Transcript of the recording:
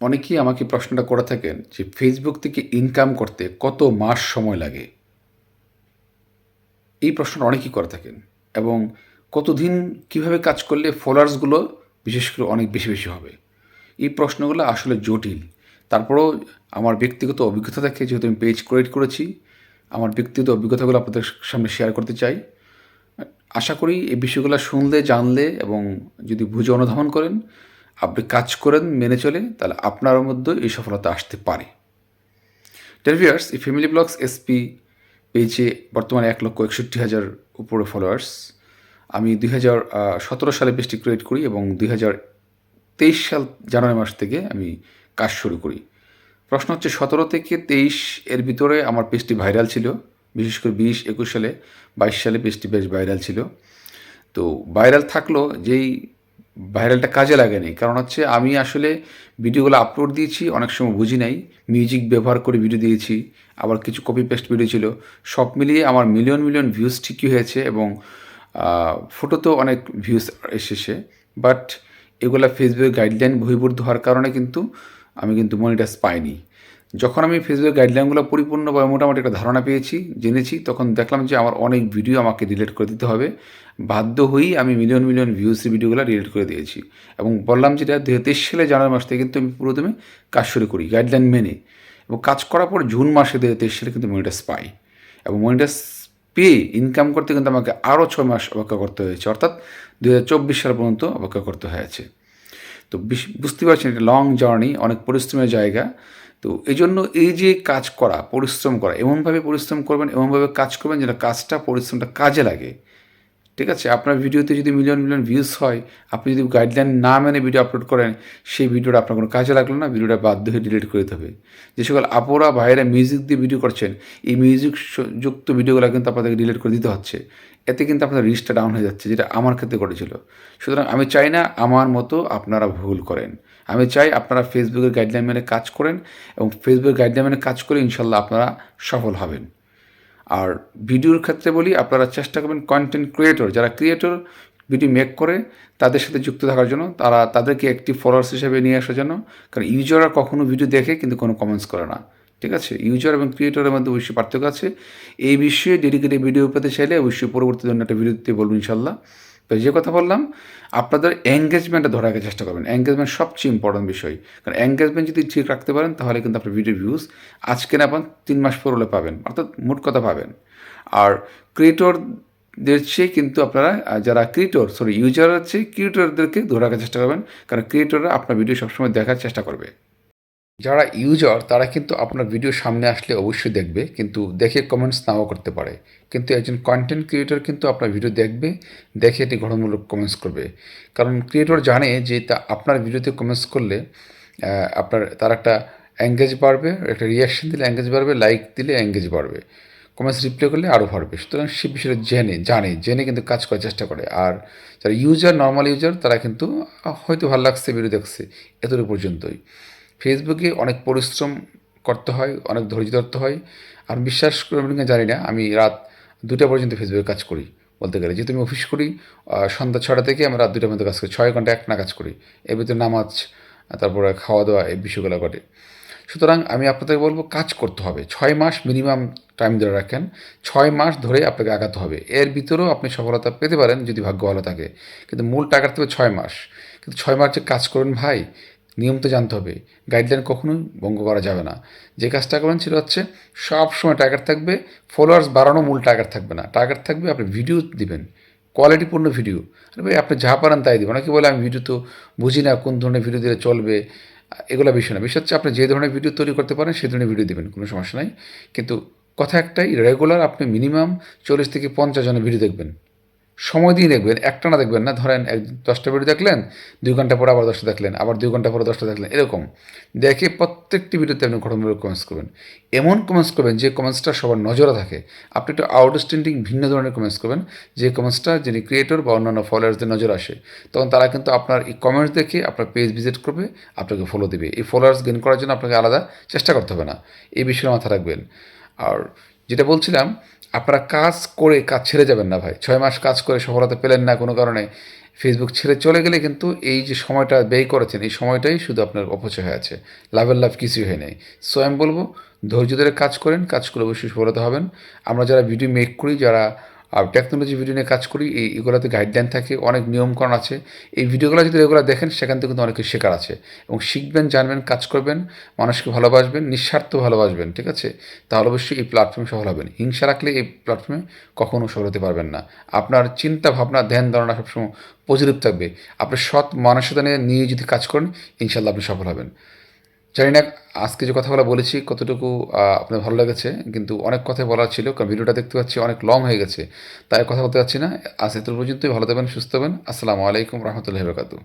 অনেকেই আমাকে প্রশ্নটা করে থাকেন যে ফেসবুক থেকে ইনকাম করতে কত মাস সময় লাগে? এই প্রশ্নটা অনেকেই করে থাকেন এবং কতদিন কীভাবে কাজ করলে ফলোয়ার্সগুলো বিশেষ করে অনেক বেশি বেশি হবে? এই প্রশ্নগুলো আসলে জটিল। তারপরেও আমার ব্যক্তিগত অভিজ্ঞতা থেকে যেহেতু আমি পেজ ক্রিয়েট করেছি, আমার ব্যক্তিগত অভিজ্ঞতাগুলো আপনাদের সামনে শেয়ার করতে চাই। আশা করি এই বিষয়গুলো শুনলে, জানলে এবং যদি বুঝে অনুধাবন করেন আপনি কাজ করেন, মেনে চলে তাহলে আপনার মধ্যে এই সফলতা আসতে পারে। টেলিভিয়ার্স এই ফ্যামিলি ব্লগস এসপি পেজে বর্তমানে এক লক্ষ একষট্টি হাজার উপরে ফলোয়ার্স আমি দুই হাজার সতেরো সালে পেজটি ক্রিয়েট করি এবং দুই হাজার তেইশ সাল জানুয়ারি মাস থেকে আমি কাজ শুরু করি। প্রশ্ন হচ্ছে, সতেরো থেকে তেইশ এর ভিতরে আমার পেজটি ভাইরাল ছিল, বিশেষ করে বিশ, একুশ সালে, বাইশ সালে পেজটি বেশ ভাইরাল ছিল। তো ভাইরাল থাকল, যেই ভাইরালটা কাজে লাগেনি কারণ হচ্ছে আমি আসলে ভিডিওগুলো আপলোড দিয়েছি, অনেক সময় বুঝি নাই। মিউজিক ব্যবহার করে ভিডিও দিয়েছি, আবার কিছু কপি পেস্ট ভিডিও ছিল। সব মিলিয়ে আমার মিলিয়ন মিলিয়ন ভিউজ ঠিকই হয়েছে এবং ফটো তো অনেক ভিউজ এসেছে। বাট এগুলো ফেসবুকের গাইডলাইন বহির্ভূত হওয়ার কারণে কিন্তু আমি কিন্তু মনিটাইজ পাইনি। যখন আমি ফেসবুক গাইডলাইনগুলো পরিপূর্ণভাবে মোটামুটি একটা ধারণা পেয়েছি, জেনেছি, তখন দেখলাম যে আমার অনেক ভিডিও আমাকে ডিলিট করে দিতে হবে। বাধ্য হয়েই আমি মিলিয়ন মিলিয়ন ভিউসের ভিডিওগুলো ডিলিট করে দিয়েছি। এবং বললাম যেটা দু হাজার তেইশ সালে জানুয়ারি মাস থেকে কিন্তু আমি প্রথমে কাজ শুরু করি গাইডলাইন মেনে। এবং কাজ করার পর জুন মাসে দু হাজার তেইশ সালে কিন্তু মনিটাস পাই এবং মনিটাস পেয়ে ইনকাম করতে কিন্তু আমাকে আরও ছয় মাস অপেক্ষা করতে হয়েছে। অর্থাৎ দু হাজার চব্বিশ সাল পর্যন্ত অপেক্ষা করতে হয়েছে। তো বুঝতে পারছেন, এটা লং জার্নি অনেক পরিশ্রমের জায়গা। তো এই জন্য এই যে কাজ করা, পরিশ্রম করা, এমনভাবে পরিশ্রম করবেন, এমনভাবে কাজ করবেন যেটা কাজটা, পরিশ্রমটা কাজে লাগে। ঠিক আছে? আপনার ভিডিওতে যদি মিলিয়ন মিলিয়ন ভিউজ হয়, আপনি যদি গাইডলাইন না মেনে ভিডিও আপলোড করেন, সেই ভিডিওটা আপনার কোনো কাজে লাগল না ভিডিওটা বাধ্য হয়ে ডিলিট করে দিতে হবে। যে সকল আপোরা ভাইরা মিউজিক দিয়ে ভিডিও করছেন, এই মিউজিক যুক্ত ভিডিওগুলো কিন্তু আপনাদেরকে ডিলিট করে দিতে হচ্ছে। এতে কিন্তু আপনার রিস্কটা ডাউন হয়ে যাচ্ছে, যেটা আমার ক্ষেত্রে ঘটেছিল। সুতরাং আমি চাই না আমার মতো আপনারা ভুল করেন। আমি চাই আপনারা ফেসবুকের গাইডলাইন মেনে কাজ করেন এবং ফেসবুকের গাইডলাইন মেনে কাজ করে ইনশাল্লাহ আপনারা সফল হবেন। আর ভিডিওর ক্ষেত্রে বলি, আপনারা চেষ্টা করবেন কন্টেন্ট ক্রিয়েটর যারা ক্রিয়েটর ভিডিও মেক করে, তাদের সাথে যুক্ত থাকার জন্য, তারা তাদেরকে একটি ফলোয়ার্স হিসেবে নিয়ে আসার জন্য, কারণ ইউজাররা কখনো ভিডিও দেখে কিন্তু কোনো কমেন্টস করে না। ঠিক আছে? ইউজার এবং ক্রিয়েটরের মধ্যে অবশ্যই পার্থক্য আছে। এই বিষয়ে ডেডিকেটেড ভিডিও পেতে চাইলে অবশ্যই পরবর্তী জন্য একটা ভিডিওতে বলব ইনশাল্লাহ তো যে কথা বললাম, আপনাদের এঙ্গেজমেন্টটা ধরে রাখার চেষ্টা করবেন। এঙ্গেজমেন্ট সবচেয়ে ইম্পর্টেন্ট বিষয়। কারণ এঙ্গেজমেন্ট যদি ঠিক রাখতে পারেন, তাহলে কিন্তু আপনার ভিডিও ভিউজ আজকে না পান, তিন মাস পর হলে পাবেন। অর্থাৎ মোট কথা পাবেন। আর ক্রিয়েটরদের চেয়ে কিন্তু আপনারা যারা ক্রিয়েটর সরি ইউজার আছে ক্রিয়েটরদেরকে ধরে রাখার চেষ্টা করবেন। কারণ ক্রিয়েটররা আপনার ভিডিও সবসময় দেখার চেষ্টা করবে। যারা ইউজার তারা কিন্তু আপনার ভিডিও সামনে আসলে অবশ্যই দেখবে, কিন্তু দেখে কমেন্টস নাও করতে পারে। কিন্তু একজন কন্টেন্ট ক্রিয়েটর কিন্তু আপনার ভিডিও দেখবে, দেখে এটি গঠনমূলক কমেন্টস করবে। কারণ ক্রিয়েটর জানে যে তা আপনার ভিডিওতে কমেন্টস করলে আপনার, তার একটা অ্যাঙ্গেজ বাড়বে, একটা রিয়াকশন দিলে অ্যাঙ্গেজ বাড়বে লাইক দিলে অ্যাঙ্গেজ বাড়বে। কমেন্টস রিপ্লাই করলে আরও বাড়বে। সুতরাং সে বিষয়টা জেনে, জানে, জেনে কিন্তু কাজ করার চেষ্টা করে। আর যারা ইউজার নর্মাল ইউজার তারা কিন্তু হয়তো ভালো লাগছে ভিডিও দেখছে, এতটুকু পর্যন্তই। ফেসবুকে অনেক পরিশ্রম করতে হয়, অনেক ধৈর্য ধরতে হয়। আর বিশ্বাস করবেন কিনা জানি না, আমি রাত দুটা পর্যন্ত ফেসবুকে কাজ করি বলতে গেলে। যেহেতু আমি অফিস করি সন্ধ্যা ছটা থেকে আমরা রাত দুটার মধ্যে কাজ করি, ছয় ঘণ্টা এক না কাজ করি। এর ভিতরে নামাজ, তারপরে খাওয়া দাওয়া এই বিষয়গুলো ঘটে। সুতরাং আমি আপনাদেরকে বলব, কাজ করতে হবে। ছয় মাস মিনিমাম টাইম ধরে রাখেন। ছয় মাস ধরে আপনাকে আগাতে হবে। এর ভিতরেও আপনি সফলতা পেতে পারেন যদি ভাগ্য ভালো থাকে। কিন্তু মূল টাকার হবে ছয় মাস। কিন্তু ছয় মাস যে কাজ করবেন ভাই নিয়ম তো জানতে হবে। গাইডলাইন কখনোই ভঙ্গ করা যাবে না। যে কাজটা করেন সেটা হচ্ছে সব সময় টার্গেট থাকবে ফলোয়ার্স বাড়ানো মূল টার্গেট থাকবে না। টার্গেট থাকবে আপনি ভিডিও দিবেন কোয়ালিটিপূর্ণ ভিডিও আরে ভাই, আপনি যা পারেন তাই দেবেন। অনেকে বলে, আমি ভিডিও তো বুঝি না, কোন ধরনের ভিডিও দিলে চলবে? এগুলো বিষয় না। বিষয় হচ্ছে আপনি যে ধরনের ভিডিও তৈরি করতে পারেন সেই ধরনের ভিডিও দেবেন, কোনো সমস্যা নাই। কিন্তু কথা একটাই রেগুলার আপনি মিনিমাম চল্লিশ থেকে পঞ্চাশ জনের ভিডিও দেখবেন। সময় দিয়ে দেখবেন, একটা না দেখবেন না, ধরেন এক দশটা ভিডিও দেখলেন, দুই ঘণ্টা পরে আবার দশটা দেখলেন, আবার দুই ঘণ্টা পরে দশটা দেখলেন, এরকম। দেখে প্রত্যেকটি ভিডিওতে আপনি ঘটনামূলক কমেন্টস করবেন। এমন কমেন্টস করবেন যে কমেন্টসটা সবার নজরে থাকে। আপনি একটু আউটস্ট্যান্ডিং ভিন্ন ধরনের কমেন্টস করবেন, যে কমেন্টসটা যিনি ক্রিয়েটর বা অন্যান্য ফলোয়ার্সদের নজর আসে। তখন তারা কিন্তু আপনার এই কমেন্টস দেখে আপনার পেজ ভিজিট করবে, আপনাকে ফলো দেবে। এই ফলোয়ার্স গেন করার জন্য আপনাকে আলাদা চেষ্টা করতে হবে না। এই বিষয়ে মাথা রাখবেন। আর যেটা বলছিলাম আপনারা কাজ করে কাজ ছেড়ে যাবেন না ভাই। ছয় মাস কাজ করে সফলতা পেলেন না কোনো কারণে ফেসবুক ছেড়ে চলে গেলে কিন্তু এই যে সময়টা ব্যয় করেছেন, এই সময়টাই শুধু আপনার অপচয় হয়ে আছে। লাভের লাভ কিছুই হয় নাই। সো আমি বলব, ধৈর্য ধরে কাজ করেন, কাজ করে অবশ্যই সফলতা হবেন। আমরা যারা ভিডিও মেক করি, যারা আর টেকনোলজি ভিডিও নিয়ে কাজ করি, এই এগুলোতে গাইডলাইন থাকে, অনেক নিয়মকানুন আছে। এই ভিডিওগুলো যদি রেগুলার দেখেন, সেখান থেকে কিন্তু অনেক শেখার আছে। এবং শিখবেন, জানবেন, কাজ করবেন, মানুষকে ভালোবাসবেন, নিঃস্বার্থ ভালোবাসবেন, ঠিক আছে? তাহলে অবশ্যই এই প্ল্যাটফর্মে সফল হবেন। হিংসা রাখলে এই প্ল্যাটফর্মে কখনও সফল হতে পারবেন না। আপনার চিন্তা, ভাবনা, ধ্যান, ধারণা সবসময় পজিটিভ থাকবে। আপনি সৎ মানসিকতা নিয়ে যদি কাজ করেন ইনশাল্লাহ আপনি সফল হবেন। জানি না আজকে যে কথাগুলো বলেছি, কতটুকু আপনার ভালো লেগেছে, কিন্তু অনেক কথা বলার ছিল, কারণ ভিডিওটা দেখতে পাচ্ছি অনেক লং হয়ে গেছে, তাই কথা বলতে পারছি না। আজ এত পর্যন্তই, ভালো থাকবেন, সুস্থ হবেন, আসসালামু আলাইকুম, রহমতুল্লাহ বরকাতু